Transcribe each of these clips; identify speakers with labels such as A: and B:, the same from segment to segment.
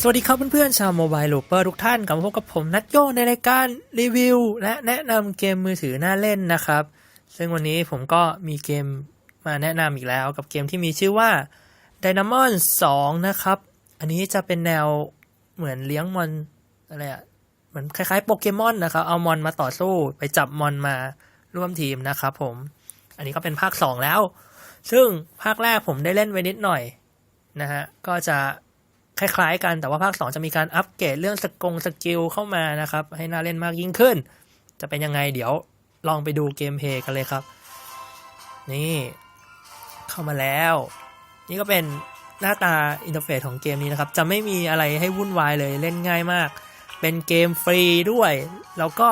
A: สวัสดีครับเพื่อนๆชาวโมบายลูเปอร์ทุกท่านกลับมาพบกับผมนัทโยในรายการรีวิว และแนะนำเกมมือถือน่าเล่นนะครับ ซึ่งวันนี้ผมก็มีเกมมาแนะนำอีกแล้ว กับเกมที่มีชื่อว่า Dynamon 2 นะครับ อันนี้จะเป็นแนวเหมือนเลี้ยงมอนอะไรอะเหมือนคล้ายๆโปเกมอนนะครับ เอามอนมาต่อสู้ไปจับมอนมาร่วมทีมนะครับผม อันนี้ก็เป็นภาค 2 แล้ว ซึ่งภาคแรกผมได้เล่นไว้นิดหน่อยนะฮะก็จะ คล้ายๆกันแต่ว่าภาค 2 จะมีการอัปเกรดเรื่องสกงสกิลเข้ามานะครับ ให้น่าเล่นมากยิ่งขึ้น จะเป็นยังไงเดี๋ยวลองไปดูเกมเพย์กันเลยครับ นี่เข้ามาแล้ว นี่ก็เป็นหน้าตาอินเทอร์เฟซของเกมนี้นะครับ จะไม่มีอะไรให้วุ่นวายเลยเล่นง่ายมาก เป็นเกมฟรีด้วย แล้วก็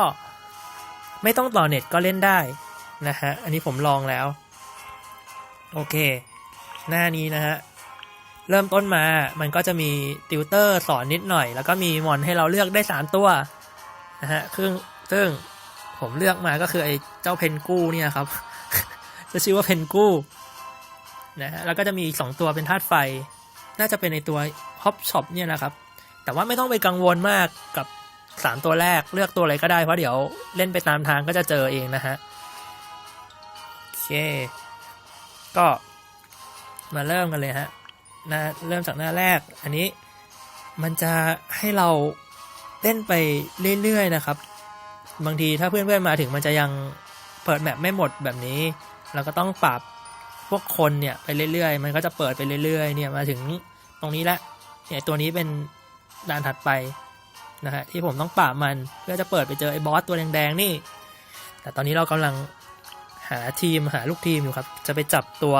A: ไม่ต้องต่อเน็ตก็เล่นได้นะฮะ อันนี้ผมลองแล้ว โอเค หน้านี้นะฮะ เริ่มต้นมา มันก็จะมีติวเตอร์สอนนิดหน่อย แล้วก็มีมอนให้เราเลือกได้สามตัวนะฮะซึ่งซึ่งผมเลือกมาก็คือไอ้เจ้าเพนกู้เนี่ยครับ จะชื่อว่าเพนกู้นะฮะแล้วก็จะมีอีกสองตัวเป็นธาตุไฟ น่าจะเป็นในตัวฮอปช็อปเนี่ยนะครับ แต่ว่าไม่ต้องไปกังวลมากกับสามตัวแรกเลือกตัวอะไรก็ได้ เพราะเดี๋ยวเล่นไปตามทางก็จะเจอเองนะฮะโอเค ก็มาเริ่มกันเลยฮะ หน้าเริ่มจากหน้าแรก อันนี้มันจะให้เราเล่นไปเรื่อยๆนะครับ บางทีถ้าเพื่อนๆมาถึงมันจะยังเปิดแมปไม่หมดแบบนี้ เราก็ต้องปรับพวกคนเนี่ยไปเรื่อยๆ มันก็จะเปิดไปเรื่อยๆ เนี่ยมาถึงตรงนี้ละเนี่ยตัวนี้เป็นด่านถัดไปนะฮะที่ผมต้องปราบมันเพื่อจะเปิดไปเจอไอ้บอสตัวแดงๆนี่ แต่ตอนนี้เรากำลังหาทีมหาลูกทีมอยู่ครับ จะไปจับตัว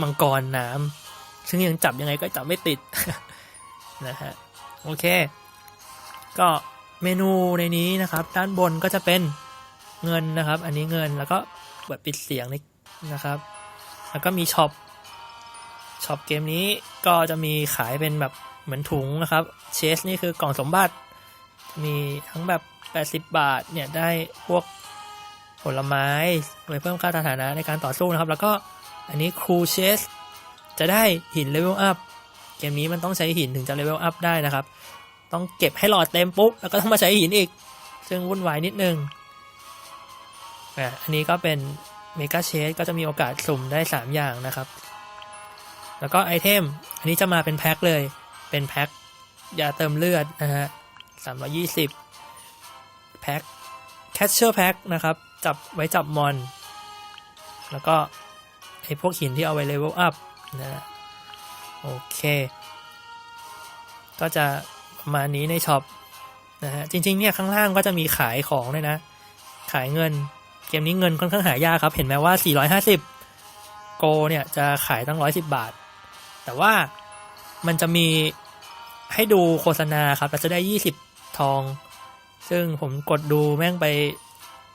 A: มังกรน้ำ ซึ่งยังจับยังไงก็จับไม่ติดนะฮะโอเค ก็เมนูในนี้นะครับ ด้านบนก็จะเป็นเงินนะครับ อันนี้เงินแล้วก็เปิดปิดเสียงนะครับ แล้วก็มีช็อปช็อปเกมนี้ก็จะมีขายเป็นแบบเหมือนถุงนะครับเชสนี่คือกล่องสมบัติ มีทั้งแบบ 80 บาทเนี่ยได้พวกผลไม้ไว้เพิ่มค่าฐานะในการต่อสู้นะครับ แล้วก็อันนี้ครูเชส จะได้หินเลเวลอัพเกมนี้มันต้องใช้หินถึงจะเลเวลอัพได้นะครับ ต้องเก็บให้หลอดเต็มปุ๊บ แล้วก็ต้องมาใช้หินอีก ซึ่งวุ่นวายนิดนึงอะอันนี้ก็เป็นเมกาเชสก็จะมีโอกาสสุ่มได้ 3 อย่างนะครับ แล้วก็ไอเทม อันนี้จะมาเป็นแพ็คเลย เป็นแพ็คยาเติมเลือดนะฮะ320แพ็คแคชเชอร์แพ็คนะครับ จับไว้จับมอน แล้วก็ไอพวกหินที่เอาไว้เลเวลอัพ นะฮะโอเค ก็จะประมาณนี้ในช็อปนะฮะจริงๆเนี่ยข้างล่างก็จะมีขายของเลยนะ ขายเงินเกมนี้เงินค่อนข้างหายากครับ เห็นไหมว่า 450 โกเนี่ยจะขายตั้ง 110 บาท แต่ว่ามันจะมีให้ดูโฆษณาครับเราจะได้ 20 ทอง ซึ่งผมกดดูแม่งไป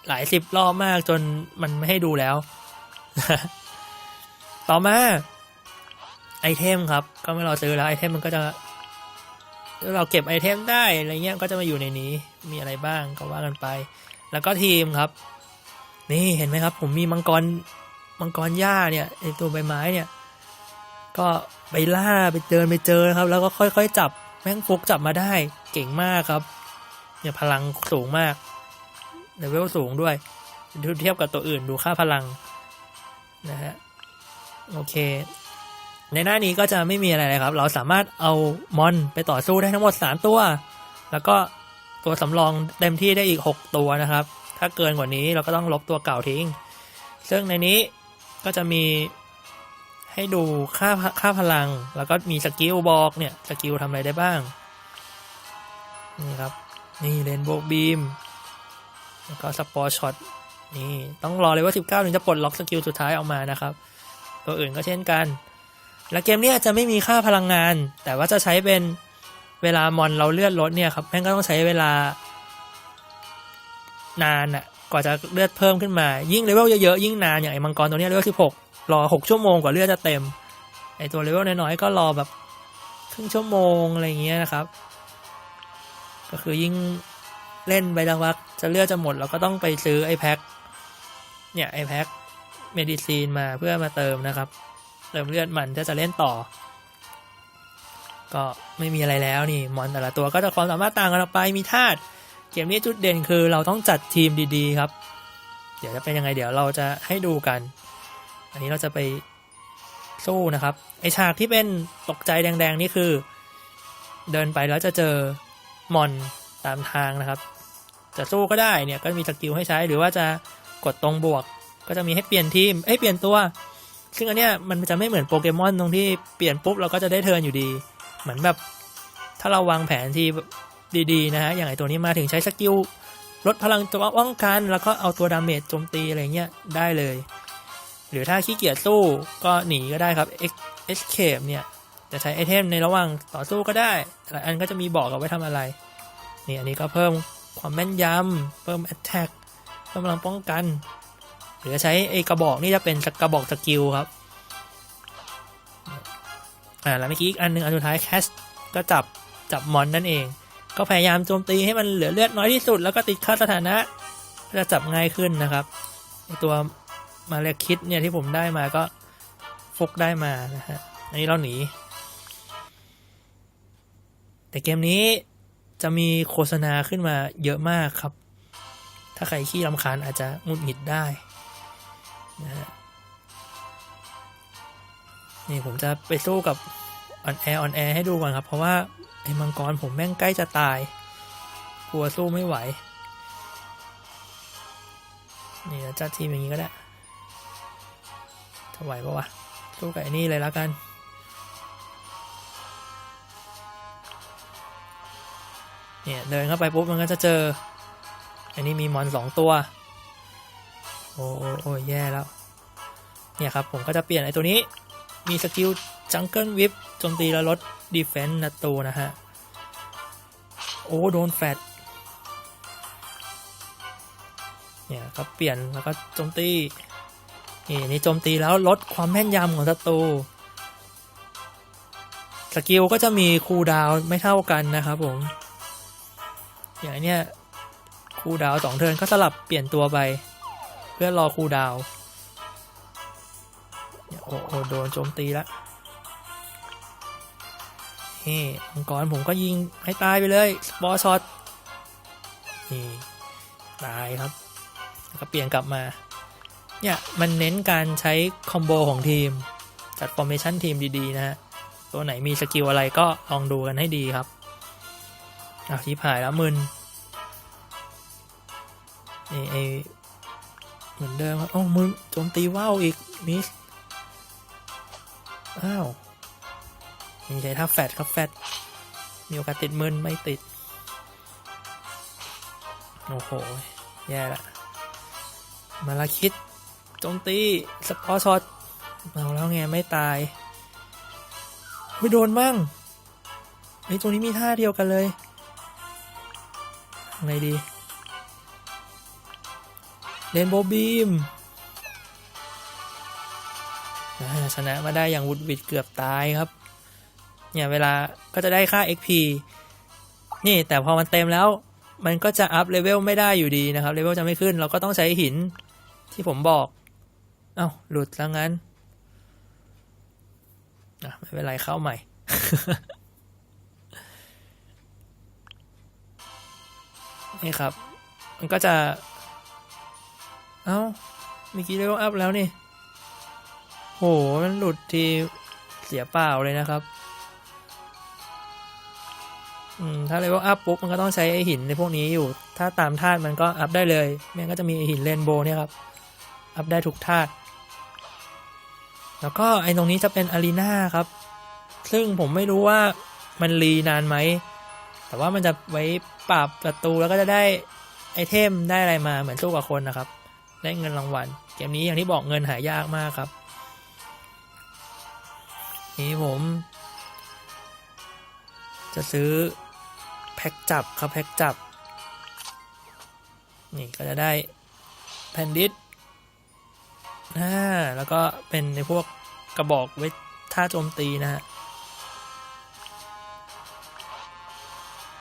A: หลายสิบรอบมากจนมันไม่ให้ดูแล้ว ต่อมา ไอเทมครับ ก็เมื่อเราซื้อแล้วไอเทมมันก็จะ เราเก็บไอเทมได้อะไรเงี้ยก็จะมาอยู่ในนี้มีอะไรบ้างก็ว่ากันไป แล้วก็ทีมครับ นี่เห็นไหมครับ ผมมีมังกรมังกรหญ้าเนี่ยไอตัวใบไม้เนี่ย ก็ไปล่าไปเดินไปเจอครับ แล้วก็ค่อยๆจับแม่งฟุกจับมาได้เก่งมากครับเนี่ยพลังสูงมากเลเวลสูงด้วยเทียบกับตัวอื่นดูค่าพลังนะฮะโอเค ในหน้านี้ก็จะไม่มีอะไรเลยครับ เราสามารถเอามอนไปต่อสู้ได้ทั้งหมด 3 ตัว แล้วก็ตัวสำรองเต็มที่ได้อีก 6 ตัวนะครับ ถ้าเกินกว่านี้เราก็ต้องลบตัวเก่าทิ้ง ซึ่งในนี้ก็จะมีให้ดูค่าค่าพลัง แล้วก็มีสกิลบอกเนี่ยสกิลทำอะไรได้บ้าง นี่ครับ นี่เรนโบว์บีม แล้วก็สปอร์ช็อตนี่ต้องรอเลยว่า 19 ถึงจะปลดล็อกสกิลสุดท้ายออกมานะครับ ตัวอื่นก็เช่นกัน และเกมนี้จะไม่มีค่าพลังงาน แต่ว่าจะใช้เป็นเวลามอนเราเลือดลดเนี่ยครับแม่งก็ต้องใช้เวลานานอะกว่าจะเลือดเพิ่มขึ้นมา ยิ่งเลเวลเยอะๆยิ่งนานอย่างไอ้มังกรตัวนี้เลเวล16รอ6ชั่วโมงกว่าเลือดจะเต็มไอ้ตัวเลเวลน้อยๆก็รอแบบครึ่งชั่วโมงอะไรอย่างเงี้ยนะครับ ก็คือยิ่งเล่นไปดังวักจะเลือดจะหมดเราก็ต้องไปซื้อไอ้แพ็คเนี่ยไอ้แพ็คเมดิซีนมาเพื่อมาเติมนะครับ เติมเลือดมันถ้าจะเล่นต่อ ก็ไม่มีอะไรแล้วนี่มอนแต่ละตัวก็จะความสามารถต่างกันออกไปมีธาตุเกมนี้จุดเด่นคือเราต้องจัดทีมดีๆครับ เดี๋ยวจะเป็นยังไงเดี๋ยวเราจะให้ดูกัน อันนี้เราจะไปสู้นะครับไอฉากที่เป็นตกใจแดงๆนี่คือ เดินไปแล้วจะเจอมอนตามทางนะครับ จะสู้ก็ได้เนี่ยก็มีสกิลให้ใช้หรือว่าจะกดตรงบวก ก็จะมีให้เปลี่ยนทีมเอ้เปลี่ยนตัว ซึ่งอันเนี้ยมันจะไม่เหมือนโปเกมอนตรงที่เปลี่ยนปุ๊บเราก็จะได้เทิร์นอยู่ดี เหมือนแบบถ้าเราวางแผนที่ดีๆนะฮะอย่างไอตัวนี้มาถึงใช้สกิลลดพลังตัวป้องกัน แล้วก็เอาตัวดาเมจโจมตีอะไรเงี้ยได้เลย หรือถ้าขี้เกียจสู้ก็หนีก็ได้ครับ escape เนี่ยจะใช้ไอเทมในระหว่างต่อสู้ก็ได้แต่ละอันก็จะมีบอกเอาไว้ทำอะไรนี่อันนี้ก็เพิ่มความแม่นยำเพิ่ม attack เพิ่มพลังป้องกัน หรือใช้ไอกระบอกนี่จะเป็นกระบอกสกิลครับอ่าแล้วเมื่อกี้อีกอันหนึ่งอันสุดท้ายแคสก็จับจับมอนนั่นเอง ก็พยายามโจมตีให้มันเหลือเลือดน้อยที่สุด แล้วก็ติดค่าสถานะจะจับง่ายขึ้นนะครับตัวมาเรียกคิดเนี่ยที่ผมได้มาก็ฟุกได้มานะฮะอันนี้เราหนี แต่เกมนี้จะมีโฆษณาขึ้นมาเยอะมากครับ ถ้าใครขี้รำคาญอาจจะงุดหงิดได้ นะฮะนี่ผมจะไปสู้กับออนแอร์ออนแอร์ให้ดูก่อนครับ เพราะว่าไอ้มังกรผมแม่งใกล้จะตาย กลัวสู้ไม่ไหว นี่นะจัดทีมอย่างนี้ก็ได้จะไหวปะวะ สู้กับไอ้นี่เลยแล้วกัน เนี่ยเดินเข้าไปปุ๊บมันก็จะเจอ อันนี้มีมอนสองตัว โอ้โอ้โอ้แย่แล้ว เนี่ยครับ ผมก็จะเปลี่ยนไอ้ตัวนี้ มีสกิลจังเกิลวิปโจมตีแล้วลดดีเฟนต์นะตัวนะฮะ โอ้ โดนแฟดเนี่ยก็เปลี่ยนแล้วก็โจมตี นี่นี่โจมตีแล้วลดความแม่นยำของศัตรูสกิลก็จะมีคูลดาวไม่เท่ากันนะครับผม อย่างเนี้ยคูลดาวสองเทินก็สลับเปลี่ยนตัวไป พื่อรอคูดาวโอ้โอ้โดนโจมตีและนี่มังกรผมก็ยิงให้ตายไปเลยสปอร์ช็อตนี่ตายครับแล้วก็เปลี่ยนกลับมาเนี่ยมันเน้นการใช้คอมโบของทีม จัดฟอร์เมชั่นทีมดีๆ นะฮะ ตัวไหนมีสกิลอะไรก็ลองดูกันให้ดีครับอะที่ผ่ายแล้วมึนนี่ไอ เหมือนเดิมครับโอ้ามึนโจมตีว่าวอีกมิสอ้าวนี่ใช้ท่าแฟดครับแฟดมีโอกาสติดมึนไม่ติด โอ้โห แย่ละมาลาคิดโจมตีสปอร์ช็อตเอาแล้วไงไม่ตายไม่โดนมั่งไอ้ตัวนี้มีท่าเดียวกันเลยไงดี เรนโบว์บีมชนะมาได้อย่างวุดวิดเกือบตายครับ เนี่ยเวลาก็จะได้ค่า XP นี่แต่พอมันเต็มแล้ว มันก็จะอัพเลเวลไม่ได้อยู่ดีนะครับเลเวลจะไม่ขึ้น เราก็ต้องใช้หินที่ผมบอก เอา้าหลุดแล้วงั้นอะไม่เป็นไรเข้าใหม่ นี่ครับ มันก็จะ เอา้าเมื่อกี้เลเวลอัพแล้วนี่ โห มันหลุดทีเสียเปล่าเลยนะครับอืมถ้าเลเวลอัพปุ๊บมันก็ต้องใช้ไอหินในพวกนี้อยู่ ถ้าตามธาตุมันก็อัพได้เลยแม่งก็จะมีไอหินเรนโบว์เนี่ยครับ อัพได้ทุกธาตุ แล้วก็ไอตรงนี้จะเป็นอารีนาครับ ซึ่งผมไม่รู้ว่ามันรีนานไหม แต่ว่ามันจะไว้ปราบศัตรูแล้วก็จะได้ไอเทมได้อะไรมาเหมือนสู้กับคนนะครับ ได้เงินรางวัล เกมนี้อย่างที่บอกเงินหายากมากครับ นี่ผม จะซื้อแพ็กจับครับแพ็กจับ นี่ก็จะได้แผ่นดิสอ่าแล้วก็เป็นในพวกกระบอกไว้ท่าโจมตีนะฮะ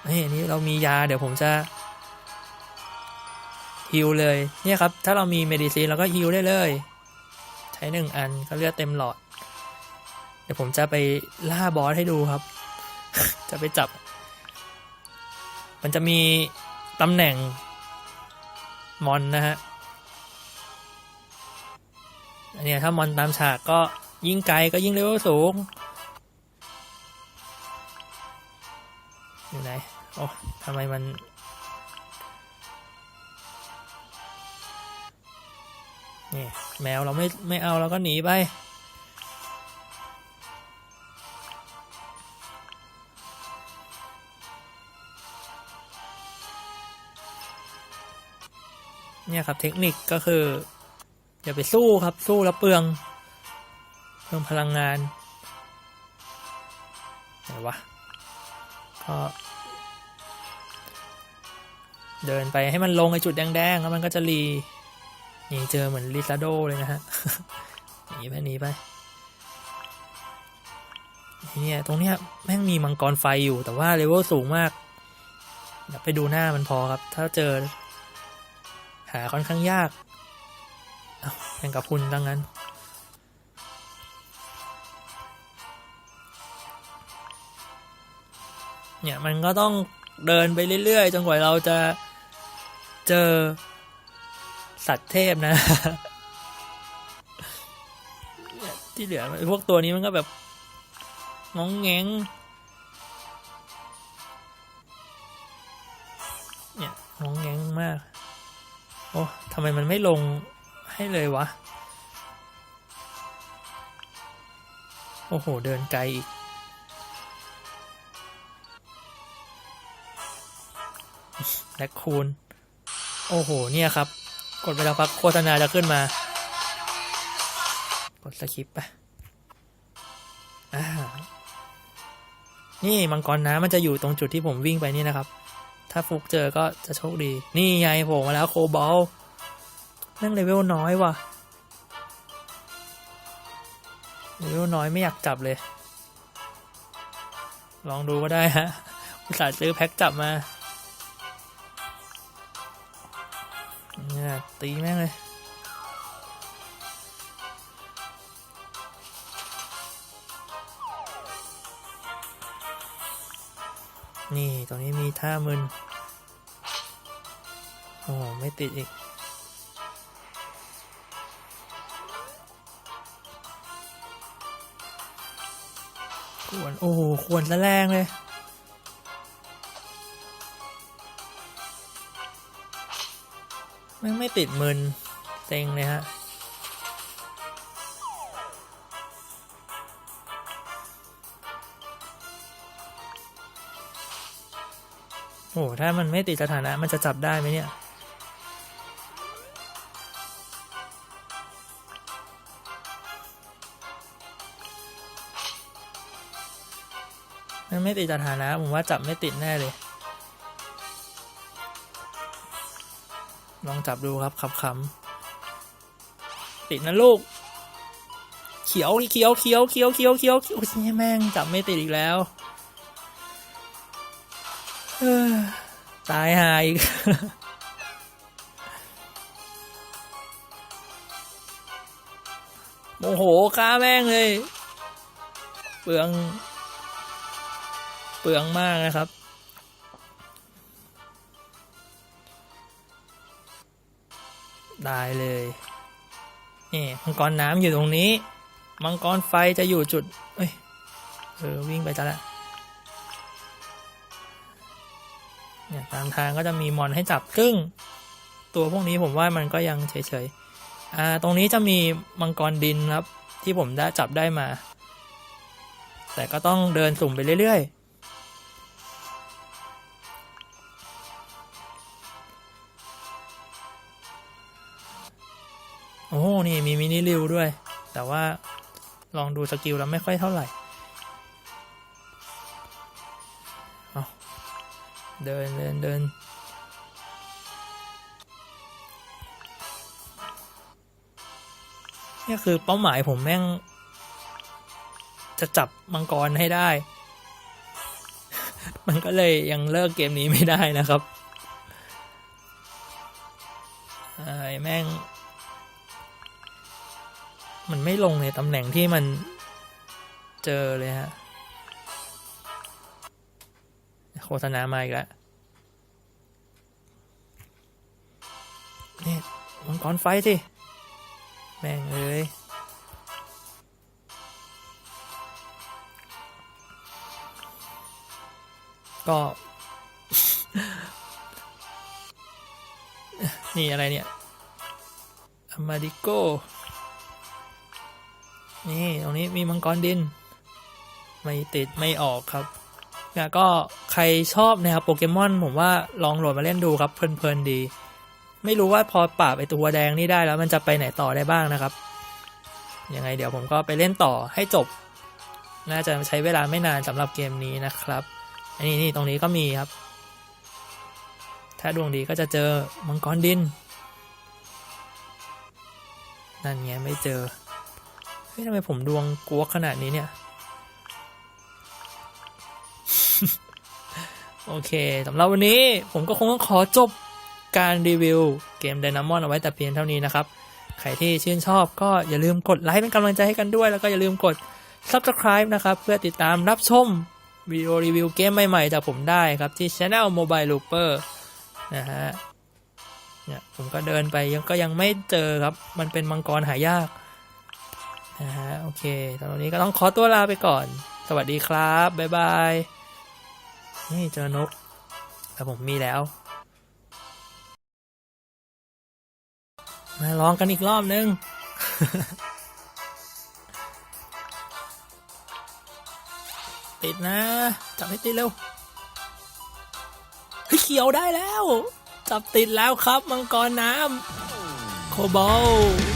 A: เฮ้ยอันนี้เรามียาเดี๋ยวผมจะ ฮิลเลย เนี่ยครับ ถ้าเรามีเมดิซีนเราก็ฮิลได้เลย ใช้หนึ่งอันก็เลือดเต็มหลอด เดี๋ยวผมจะไปล่าบอสให้ดูครับ จะไปจับ มันจะมีตำแหน่งมอนนะฮะอันเนี้ยถ้ามอนตามฉากก็ยิ่งไกลก็ยิ่งเลเวลสูง อยู่ไหน โอ้ทำไมมัน นี่แมวเราไม่ไม่เอาเราก็หนีไป เนี่ยครับเทคนิคก็คือ อย่าไปสู้ครับสู้แล้วเปลืองเปลืองพลังงานไหนวะก็เดินไปให้มันลงไอจุดแดงๆแล้วมันก็จะรี นี่เจอเหมือนลิซาโดเลยนะฮะหนีไปหนีไปเนี่ยตรงเนี้ยแม่งมีมังกรไฟอยู่แต่ว่าเลเวลสูงมากเดี๋ยวไปดูหน้ามันพอครับ ถ้าเจอ หาค่อนข้างยากเอาแข่งกับคุณดังนั้น เนี่ยมันก็ต้องเดินไปเรื่อยๆจนกว่าเราจะเจอ สัตว์เทพนะเนี่ยที่เหลือพวกตัวนี้มันก็แบบงองแงงเนี่ยงองแงงมาก โอ้ทำไมมันไม่ลงให้เลยวะ โอ้โห เดินไกลอีกแลคคูนโอ้โห เนี่ยครับ กดไปแล้วพักโฆษณาจะขึ้นมา กดสคิปไปนี่มังกรน้ำมันจะอยู่ตรงจุดที่ผมวิ่งไปนี่นะครับ ถ้าฟุกเจอก็จะโชคดี นี่ไงโผล่มาแล้วโคบอลแม่งเลเวลน้อยว่ะเลเวลน้อยไม่อยากจับเลย ลองดูก็ได้ฮะ อุตส่าห์ซื้อแพ็คจับมา เนี่ยตีแม่งเลยนี่ตรงนี้มีท่ามึน โอ้ไม่ติดอีก ควร โอ้โห ควรซะแรงเลย ม่งไม่ติดมึนเต็งเลยฮะโอ้ถ้ามันไม่ติดสถานะ มันจะจับได้ไหมเนี่ย มันไม่ติดสถานะ ผมว่าจับไม่ติดแน่เลย ลองจับดูครับขำติดนะลูก เขียวเขียวเขียวเขียวเขียวเขียวโอ้ยแม่งจับไม่ติดอีกแล้วตายหาอีกโมโหฆ่าแม่งเลย เปลือง เปลืองมากนะครับ ได้เลยนี่มังกรน้ำอยู่ตรงนี้ มังกรไฟจะอยู่จุด เอ้ยเออวิ่งไปจะละเนี่ยตามทางก็จะมีมอนให้จับซึ่ง ตัวพวกนี้ผมว่ามันก็ยังเฉยๆอ่าตรงนี้จะมีมังกรดินครับ ที่ผมได้จับได้มา แต่ก็ต้องเดินสุ่มไปเรื่อยๆ โอ้โห นี่มีมินิริวด้วย แต่ว่าลองดูสกิลแล้วไม่ค่อยเท่าไหร่เดินเดินเดินนี่คือเป้าหมายผมแม่ง จะจับมังกรให้ได้ มันก็เลยยังเลิกเกมนี้ไม่ได้นะครับไอ้แม่ง มันไม่ลงในตำแหน่งที่มันเจอเลยฮะ โฆษณามาอีกแล้วนี่มังกรไฟสิ แม่งเอ้ยก็ นี่อะไรเนี่ยอมาดิโก นี่ตรงนี้มีมังกรดิน ไม่ติดไม่ออกครับเนี่ยก็ใครชอบนะครับโปเกมอนผมว่าลองโหลดมาเล่นดูครับเพลินๆดี ไม่รู้ว่าพอปราบไอตัวแดงนี่ได้แล้วมันจะไปไหนต่อได้บ้างนะครับ ยังไงเดี๋ยวผมก็ไปเล่นต่อให้จบ น่าจะใช้เวลาไม่นานสำหรับเกมนี้นะครับ อันนี้นี่ตรงนี้ก็มีครับ ถ้าดวงดีก็จะเจอมังกรดิน นั่นไงไม่เจอ เฮ้ยทำไมผมดวงกลัวขนาดนี้เนี่ย โอเคสำหรับวันนี้ผมก็คงต้องขอจบการรีวิวเกม Dynamon เอาไว้แต่เพียงเท่านี้นะครับ ใครที่ชื่นชอบก็อย่าลืมกดไลค์เป็นกำลังใจให้กันด้วย แล้วก็อย่าลืมกด Subscribe นะครับ เพื่อติดตามรับชมวิดีโอรีวิวเกมใหม่ๆจากผมได้ครับที่ Channel Mobile Looper นะฮะเนี่ยผมก็เดินไปยังก็ยังไม่เจอครับ มันเป็นมังกรหายาก นะฮะโอเคตอนนี้ก็ต้องขอตัวลาไปก่อน สวัสดีครับ บ๊ายบาย นี่เจอนกแต่ผมมีแล้ว มาลองกันอีกรอบนึงติดนะ จับให้ติดเร็วเฮ้ยเขียวได้แล้ว จับติดแล้วครับมังกรน้ำโคบอล